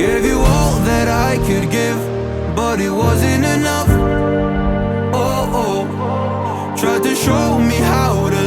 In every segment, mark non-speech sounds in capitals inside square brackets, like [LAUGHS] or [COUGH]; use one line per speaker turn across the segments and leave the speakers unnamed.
Gave you all that I could give, but it wasn't enough. Oh, oh. Tried to show me how to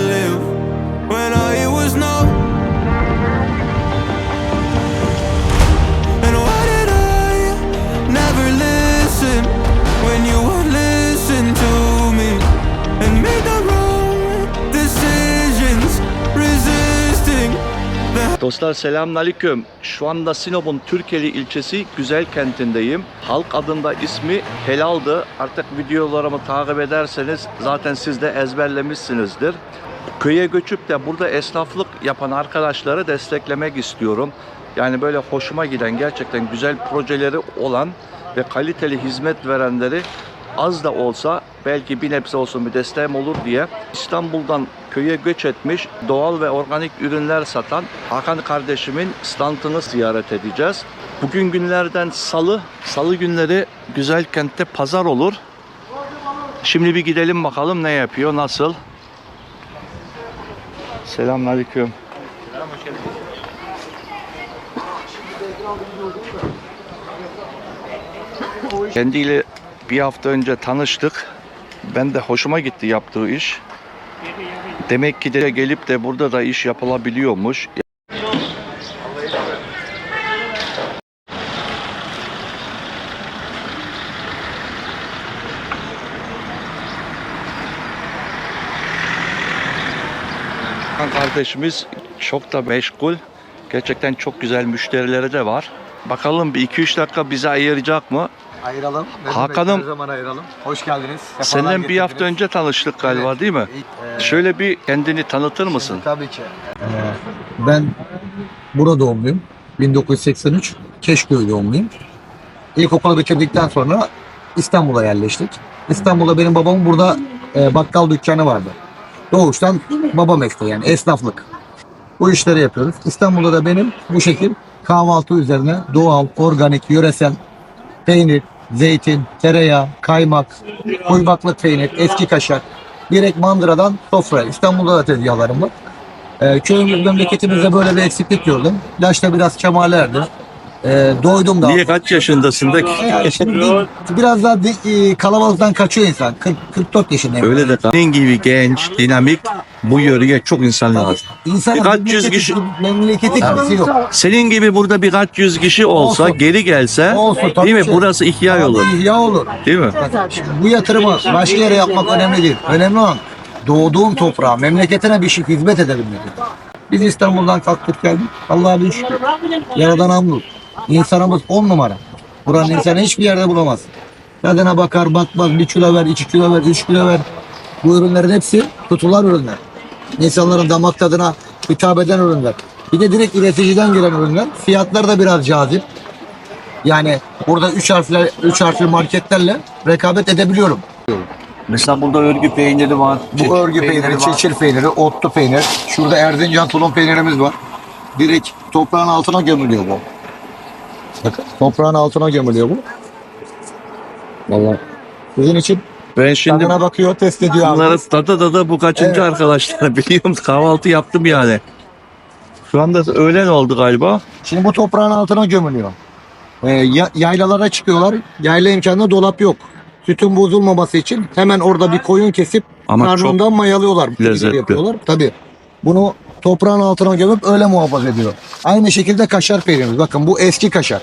Dostlar selamünaleyküm. Şu anda Sinop'un Türkeli ilçesi Güzel kentindeyim. Halk adında ismi Helal'dı. Artık videolarımı takip ederseniz zaten siz de ezberlemişsinizdir. Köye göçüp de burada esnaflık yapan arkadaşları desteklemek istiyorum. Yani böyle hoşuma giden gerçekten güzel projeleri olan ve kaliteli hizmet verenleri az da olsa belki bir nebze olsun bir desteğim olur diye İstanbul'dan köye göç etmiş doğal ve organik ürünler satan Hakan kardeşimin standını ziyaret edeceğiz. Bugün günlerden salı, salı günleri güzel kentte pazar olur. Şimdi bir gidelim bakalım ne yapıyor, nasıl. Selamünaleyküm. Kendiyle bir hafta önce tanıştık. Ben de hoşuma gitti yaptığı iş. Demek ki de gelip de burada da iş yapılabiliyormuş. Kardeşimiz çok da meşgul. Gerçekten çok güzel müşterileri de var. Bakalım bir 2-3 dakika bize ayıracak mı?
Ayıralım. Demek,
Hakan'ım-
Her zaman ayıralım. Hoş geldiniz. Sefalar
Senden bir hafta önce tanıştık galiba
Evet.
değil mi?
Ee,
Şöyle bir kendini tanıtır mısın?
Tabii ki. Ee, ben burada doğumluyum. 1983 Keşköy doğumluyum. İlkokulu bitirdikten sonra İstanbul'a yerleştik. İstanbul'da benim babamın burada e, bakkal dükkanı vardı. Doğuştan baba mesleği yani esnaflık. Bu işleri yapıyoruz. İstanbul'da da benim bu şekil kahvaltı üzerine doğal, organik, yöresel peynir, zeytin, tereyağı, kaymak, kuymaklı peynir, eski kaşar. Direkt mandıradan sofraya. İstanbul'da da tezgahlarım var. Ee, köyümüz memleketimizde böyle bir eksiklik gördüm. Yaşta biraz kemalerdi. Ee, doydum da.
Niye kaç yaşındasın da
Yani şimdi bir- biraz daha de- e, kalabalıktan kaçıyor insan. 40, 44 yaşındayım.
Öyle de senin gibi genç, dinamik bu yöreye çok insan lazım.
İnsanın
Birkaç yüz kişi-
Memleketi kimsi yok.
Senin gibi burada birkaç yüz kişi olsa
Olsun.
geri gelse
Olsun, tabii
değil mi?
ki.
Burası ihya olur.
İhya olur.
Değil mi?
Şimdi bu yatırımı başka yere yapmak önemli değil. Önemli olan doğduğun toprağa, memleketine bir şey hizmet edebilmek. Biz İstanbul'dan kalktık geldik. Allah'a bir şükür. Yaradan hamdolsun. İnsanımız on numara. Buranın insanı hiçbir yerde bulamaz. Tadına bakar bakmaz bir kilo ver, iki kilo ver, üç kilo ver. Bu ürünlerin hepsi tutulan ürünler. İnsanların damak tadına hitap eden ürünler. Bir de direkt üreticiden gelen ürünler. Fiyatları da biraz cazip. Yani burada üç harfler, üç harfli marketlerle rekabet edebiliyorum.
Mesela burada örgü peyniri var.
Bu örgü peyniri, çeçil peyniri, otlu peynir. Şurada Erzincan tulum peynirimiz var. Direkt toprağın altına gömülüyor bu. Bakın [LAUGHS] toprağın altına gömülüyor bu. Vallahi. Sizin için
Ben şimdi
tadına bakıyor, test ediyor abi.
bunları tada tada bu kaçıncı
Evet.
arkadaşlar [LAUGHS] biliyor musun? Kahvaltı yaptım yani. Şu anda öğlen oldu galiba.
Şimdi bu toprağın altına gömülüyor. Ee, ya- yaylalara çıkıyorlar. Yayla imkanında dolap yok. Sütün bozulmaması için hemen orada bir koyun kesip
Ama
karnından mayalıyorlar.
Lezzetli.
Yapıyorlar. Tabii. Bunu toprağın altına gömüp öyle muhafaza ediyor. Aynı şekilde kaşar peynirimiz. Bakın bu eski kaşar.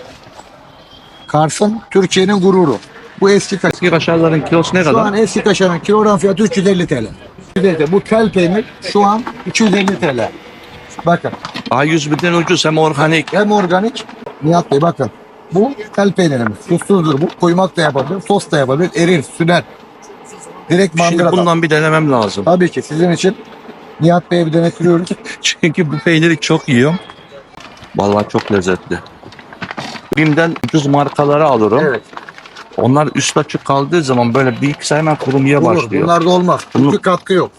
Kars'ın Türkiye'nin gururu. Bu eski kaşar.
Eski kaşarların kilosu ne
Şu
kadar?
an eski kaşarın kilogram fiyatı 350 TL. 350 TL. Bu tel peynir şu an 250 TL. Bakın.
A101'den ucuz hem organik.
Hem organik. Nihat Bey bakın. Bu tel peynirimiz. Tuzsuzdur bu. Koymak da yapabilir. Sos da yapabilir. Erir, süner. Direkt
Şimdi
mandıradan.
bundan bir denemem lazım.
Tabii ki sizin için Nihat Bey'e bir denettiriyoruz. [LAUGHS]
Çünkü bu peyniri çok yiyorum. Vallahi çok lezzetli. Bim'den ucuz markaları alırım.
Evet.
Onlar üst açık kaldığı zaman böyle bir iki hemen kurumaya
Olur.
başlıyor.
Bunlarda olmaz. Çünkü
Bunu-
katkı yok.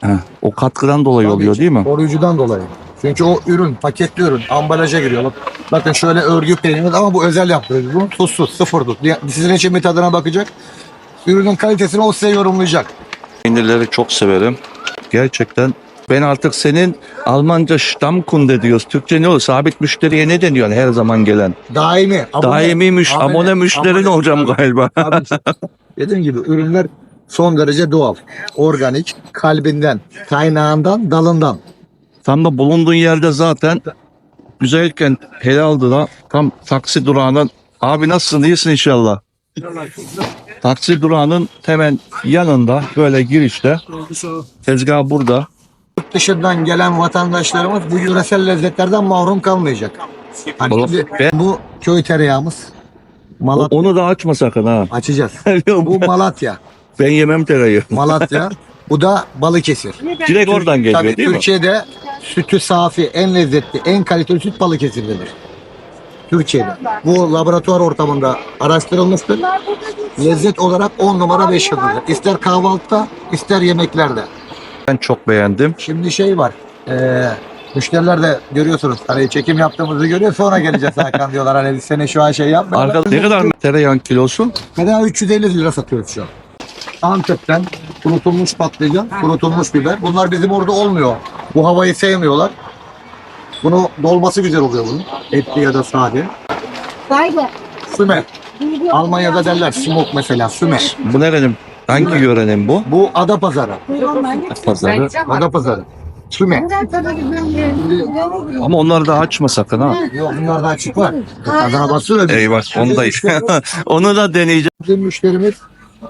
Heh, o katkıdan dolayı
Tabii
oluyor
ki.
değil mi?
Koruyucudan dolayı. Çünkü o ürün, paketli ürün, ambalaja giriyor. Bak, bakın şöyle örgü peynirimiz ama bu özel yaptırıyoruz. Bu tuzsuz, sıfır tuz. Yani Sizin için bir tadına bakacak. Ürünün kalitesini o size yorumlayacak.
Peynirleri çok severim. Gerçekten Ben artık senin Almanca Stammkunde diyoruz. Türkçe ne olur? Sabit müşteriye ne deniyor her zaman gelen?
Daimi. abone-
Daimi müş, abone, müşterin
abone-
olacağım galiba.
Abi, dediğim gibi ürünler son derece doğal, organik, kalbinden, kaynağından, dalından.
Tam da bulunduğun yerde zaten güzelken helaldı da tam taksi durağının abi nasılsın iyisin inşallah. Taksi durağının hemen yanında böyle girişte tezgah burada.
Yurt dışından gelen vatandaşlarımız bu yöresel lezzetlerden mahrum kalmayacak. Hani
Oğlum,
şimdi
ben-
bu köy tereyağımız.
O-
Malatya
Onu da açma sakın ha.
açacağız. [LAUGHS] Bu Malatya.
ben yemem tereyağı.
Malatya. [LAUGHS] bu da Balıkesir.
Direkt oradan geliyor
Tabii
değil mi?
Türkiye'de sütü safi, en lezzetli, en kaliteli süt Balıkesir'dedir. Türkiye'de. Bu laboratuvar ortamında araştırılmıştır. Lezzet olarak 10 numara 5 yıldızdır. İster kahvaltıda, ister yemeklerde.
Ben çok beğendim.
Şimdi şey var. eee müşteriler de görüyorsunuz. Hani çekim yaptığımızı görüyor. Sonra geleceğiz Hakan diyorlar. Hani biz seni şu an şey yapmayalım.
Arka, ne kadar tereyağın kilosu?
Mesela 350 lira satıyoruz şu an. Antep'ten kurutulmuş patlıcan, kurutulmuş biber. Bunlar bizim orada olmuyor. Bu havayı sevmiyorlar. Bunu dolması güzel oluyor bunun. Etli ya da sade. Süme. Almanya'da derler smoke mesela süme.
Bu nerenin? Hangi yörenin bu?
Bu ada pazarı.
Pazarı.
Ada pazarı. Süme.
Ama onları da açma sakın ha.
Yok bunlar da açık var. Tadına baksana.
Eyvah onu da [LAUGHS] onu da deneyeceğim.
Bizim müşterimiz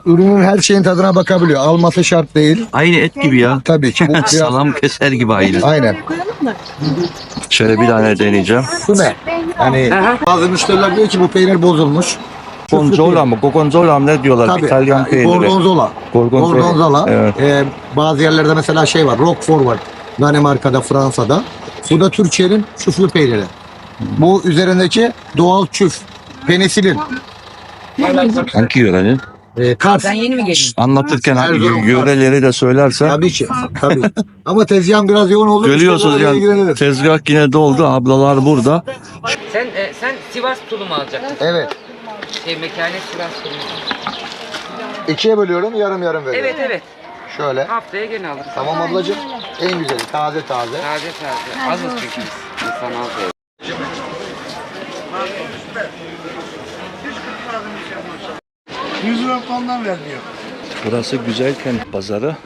ürünün her şeyin tadına bakabiliyor. Alması şart değil.
Aynı et gibi ya.
Tabii ki. Bu [LAUGHS] biraz...
Salam keser gibi aynı.
Aynen.
Şöyle bir tane deneyeceğim.
Süme. Yani bazı müşteriler diyor ki bu peynir bozulmuş.
Gonzola mı? Gorgonzola mı ne diyorlar?
Tabii.
İtalyan
yani
peyniri.
Gorgonzola.
Gorgonzola.
Gorgonzola.
Evet.
Ee, bazı yerlerde mesela şey var. Roquefort var. Danimarka'da, Fransa'da. Bu da Türkiye'nin çuflu peyniri. Bu üzerindeki doğal çüf. Penisilin.
Hangi yörenin?
Ee, Kars.
Sen yeni mi geldin?
Anlatırken
Erzurum.
yö- yöreleri de söylerse.
Tabii ki. Tabii. Ama tezgahın biraz yoğun için
Görüyorsunuz yani tezgah yine doldu. Ablalar burada.
Sen e, sen Sivas tulumu alacaksın.
Evet.
Şey mekane Sivas tulumu.
İkiye bölüyorum, yarım yarım veriyorum.
Evet evet.
Şöyle.
Haftaya gene alırız.
Tamam ablacığım. En güzeli taze taze.
Taze taze. Azız çünkü biz. İnsan az.
Burası Güzelkent Pazarı.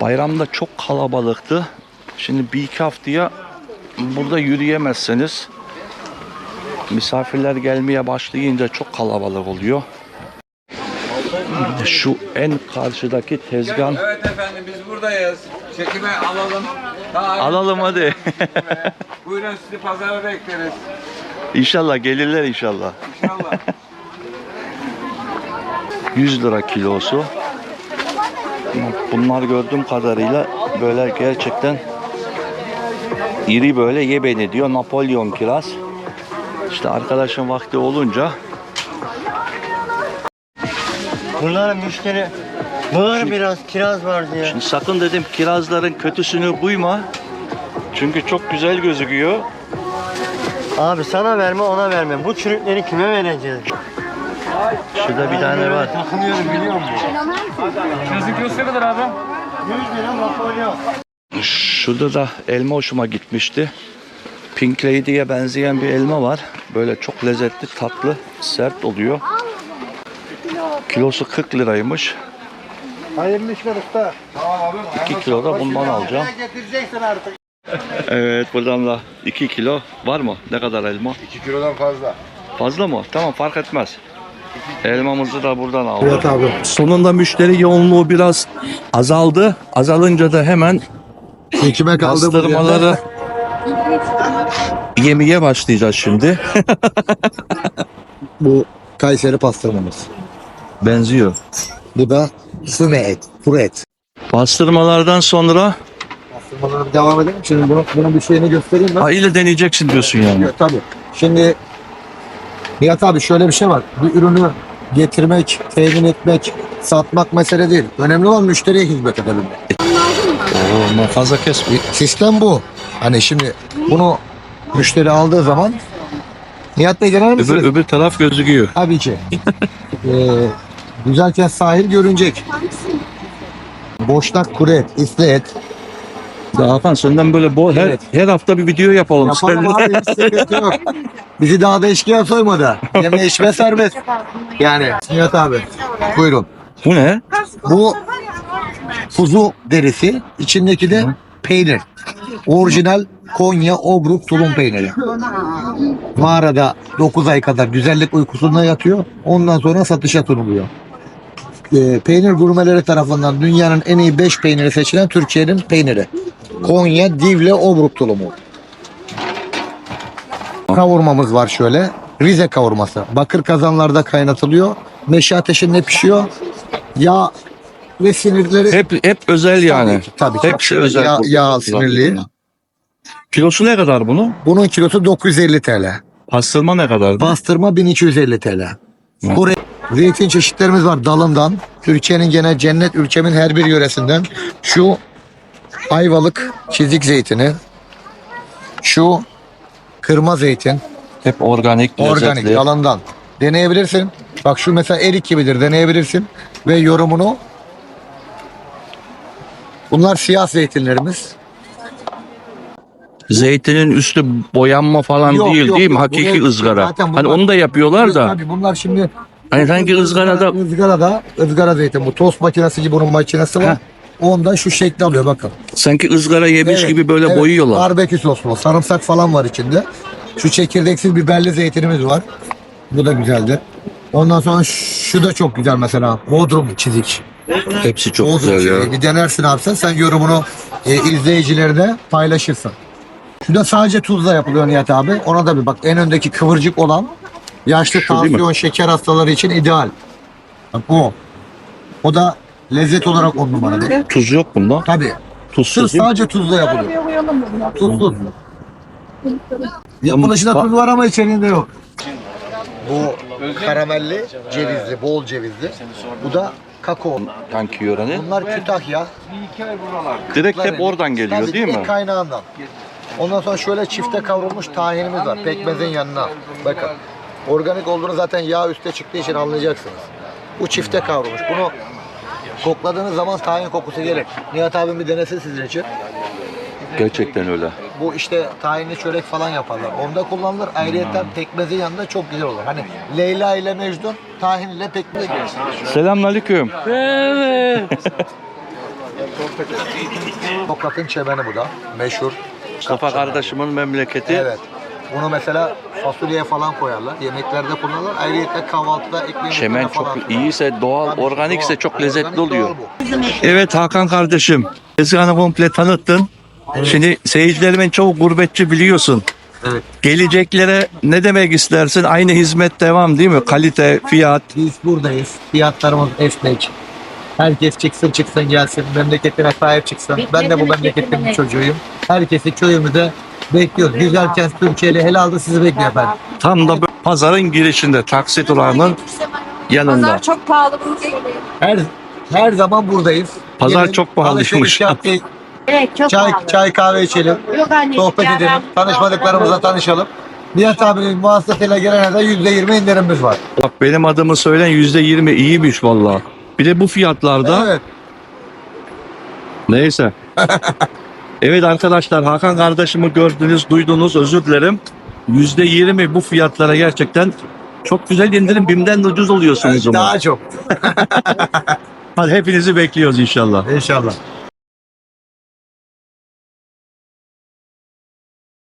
Bayramda çok kalabalıktı. Şimdi bir iki haftaya burada yürüyemezseniz misafirler gelmeye başlayınca çok kalabalık oluyor. Şu en karşıdaki tezgah
Evet efendim biz buradayız. Çekime alalım. Daha
alalım hadi. [LAUGHS]
Buyurun sizi pazara bekleriz.
inşallah gelirler inşallah.
İnşallah. [LAUGHS]
100 lira kilosu. Bunlar gördüğüm kadarıyla böyle gerçekten iri böyle ye beni diyor Napolyon kiraz. İşte arkadaşın vakti olunca
Bunlar müşteri bağır biraz kiraz var diye.
şimdi sakın dedim kirazların kötüsünü duyma. Çünkü çok güzel gözüküyor.
Abi sana verme ona verme. Bu çürükleri kime vereceğiz?
Şurada bir tane var.
Takınıyorum biliyor musun?
Yazık kilosu ne kadar abi?
100 lira Napolyon.
Şurada da elma hoşuma gitmişti. Pink Lady'ye benzeyen bir elma var. Böyle çok lezzetli, tatlı, sert oluyor. Kilosu 40 liraymış.
Hayırlı işler usta.
2 kilo da bundan alacağım.
Getireceksin artık.
Evet buradan da 2 kilo var mı? Ne kadar elma?
2 kilodan fazla.
Fazla mı? Tamam fark etmez. Elmamızı da buradan aldık.
Evet abi.
Sonunda müşteri yoğunluğu biraz azaldı. Azalınca da hemen
Kime kaldı bu
yemeye başlayacağız şimdi. [LAUGHS]
Bu Kayseri pastırmamız.
Benziyor.
Bu da süme et, kuru et.
Pastırmalardan sonra
Pastırmalara devam edelim. Şimdi bunu, bunun bir şeyini göstereyim ben.
ile deneyeceksin diyorsun yani.
Yok, tabii. Şimdi Nihat abi şöyle bir şey var. Bir ürünü getirmek, temin etmek, satmak mesele değil. Önemli olan müşteriye hizmet edebilmek.
Oo, fazla kesme.
Sistem bu. Hani şimdi bunu müşteri aldığı zaman Nihat Bey dener misiniz?
Öbür, öbür taraf gözüküyor.
Tabii ki. [LAUGHS] ee, güzelken sahil görünecek. Boşnak kuru et, isli et.
Senden böyle bol her,
Evet.
her hafta bir video yapalım.
Yapalım
seninle.
abi hiç sıkıntı yok. Bizi daha da eşkıya soymadı. Yeme içme serbest. Yani Nihat abi buyurun.
Bu ne?
Bu kuzu derisi, içindeki de peynir. Orijinal Konya Obruk tulum peyniri. Mağarada 9 ay kadar güzellik uykusunda yatıyor. Ondan sonra satışa sunuluyor. Ee, peynir gurmeleri tarafından dünyanın en iyi 5 peyniri seçilen Türkiye'nin peyniri. Konya Divle Obruk tulumu. Kavurmamız var şöyle. Rize kavurması. Bakır kazanlarda kaynatılıyor. Meşe ateşinde pişiyor. Yağ ve sinirleri
Hep hep özel yani.
Tabii ki.
Hepsi özel.
Yağ, yağ sinirli.
Kilosu ne kadar bunun?
Bunun kilosu 950 TL.
Pastırma ne kadar?
Bastırma 1250 TL. Kore zeytin çeşitlerimiz var dalından. Türkiye'nin gene cennet ülkemin her bir yöresinden. Şu ayvalık çizik zeytini. Şu kırma zeytin.
Hep organik,
Organik
lezzetli.
dalından. Deneyebilirsin. Bak şu mesela erik gibidir deneyebilirsin. Ve yorumunu Bunlar siyah zeytinlerimiz.
Zeytinin üstü boyanma falan
Yok,
değil
yok,
değil mi?
yok.
Hakiki
Bunlar-
ızgara.
zaten
Hani
bunlar-
onu da yapıyorlar da.
Tabii bunlar şimdi
Hani sanki ızgarada
ızgarada ızgara zeytin bu tost makinesi gibi bunun makinesi var.
Heh.
Ondan şu şekli alıyor bakın.
sanki ızgara yemiş
Evet,
gibi böyle
evet.
boyuyorlar.
Barbekü soslu. Sarımsak falan var içinde. Şu çekirdeksiz biberli zeytinimiz var. Bu da güzeldi. Ondan sonra şu da çok güzel mesela. Bodrum çizik.
Hepsi çok
Bodrum
güzel ya.
çiziği. Bir denersin abi sen. Sen yorumunu e, izleyicilerine paylaşırsın. Şu da sadece tuzla yapılıyor Nihat abi. Ona da bir bak. En öndeki kıvırcık olan yaşlı
Şu değil mi?
tansiyon şeker hastaları için ideal. Bak o. O da lezzet olarak on numaradır.
Tuz yok bunda.
Tabii.
Tuzsuz
Sırf
değil mi?
sadece tuzla yapılıyor. Tuzsuz. Yapılışında tuz var ama içeriğinde yok. Bu karamelli, cevizli, bol cevizli. Bu da kakao.
Kanki yöreni.
Bunlar Kütahya.
Direkt hep oradan geliyor
Tabii,
değil mi?
kaynağından. Ondan sonra şöyle çifte kavrulmuş tahinimiz var. Pekmezin yanına. Bakın. Organik olduğunu zaten yağ üste çıktığı için anlayacaksınız. Bu çifte kavrulmuş. Bunu kokladığınız zaman tahin kokusu gelir. Nihat abim bir denesin sizin için.
Gerçekten öyle.
Bu işte tahinli çörek falan yaparlar. Onda kullanılır. Ayrıyeten pekmezin yanında çok güzel olur. Hani Leyla ile Mecnun tahin ile pekmez.
Selamünaleyküm. [LAUGHS]
Tokat'ın çemeni bu da. Meşhur.
Mustafa kardeşimin memleketi.
Evet. Bunu mesela fasulyeye falan koyarlar. Yemeklerde kullanırlar. Ayrıca kahvaltıda ekmeğin
Çemen
üzerine falan.
çok iyiyse doğal,
Tabii,
organikse
doğal.
çok lezzetli
Organik
oluyor.
doğal bu.
Evet Hakan kardeşim. Tezgahını komple tanıttın. Şimdi seyircilerimin çoğu gurbetçi biliyorsun.
Evet.
Geleceklere ne demek istersin? Aynı hizmet devam değil mi? Kalite, fiyat.
Biz buradayız. Fiyatlarımız esnek. Herkes çıksın çıksın gelsin. Memleketine sahip çıksın. Ben de bu memleketin bir çocuğuyum. Herkesi köyümüze bekliyoruz. Güzelken Türkiye'li helalde sizi bekliyor efendim.
Tam da pazarın girişinde taksi durağının yanında.
Pazar çok pahalı değil.
Her her zaman buradayız.
Pazar
Gelin,
çok pahalıymış.
Evet çok
Çay,
pahalı.
çay kahve içelim.
Yok anne.
Sohbet
ya
edelim.
ben-
Tanışmadıklarımızla tanışalım. Nihat abinin vasıtasıyla gelene de %20 indirimimiz var.
Bak benim adımı söyleyen yüzde yirmi iyiymiş valla. Bir de bu fiyatlarda
Evet.
neyse. [LAUGHS] evet arkadaşlar Hakan kardeşimi gördünüz, duydunuz özür dilerim. Yüzde yirmi bu fiyatlara gerçekten çok güzel indirim. Bim'den de ucuz oluyorsunuz ama.
Daha çok. [LAUGHS]
Hadi hepinizi bekliyoruz inşallah.
İnşallah.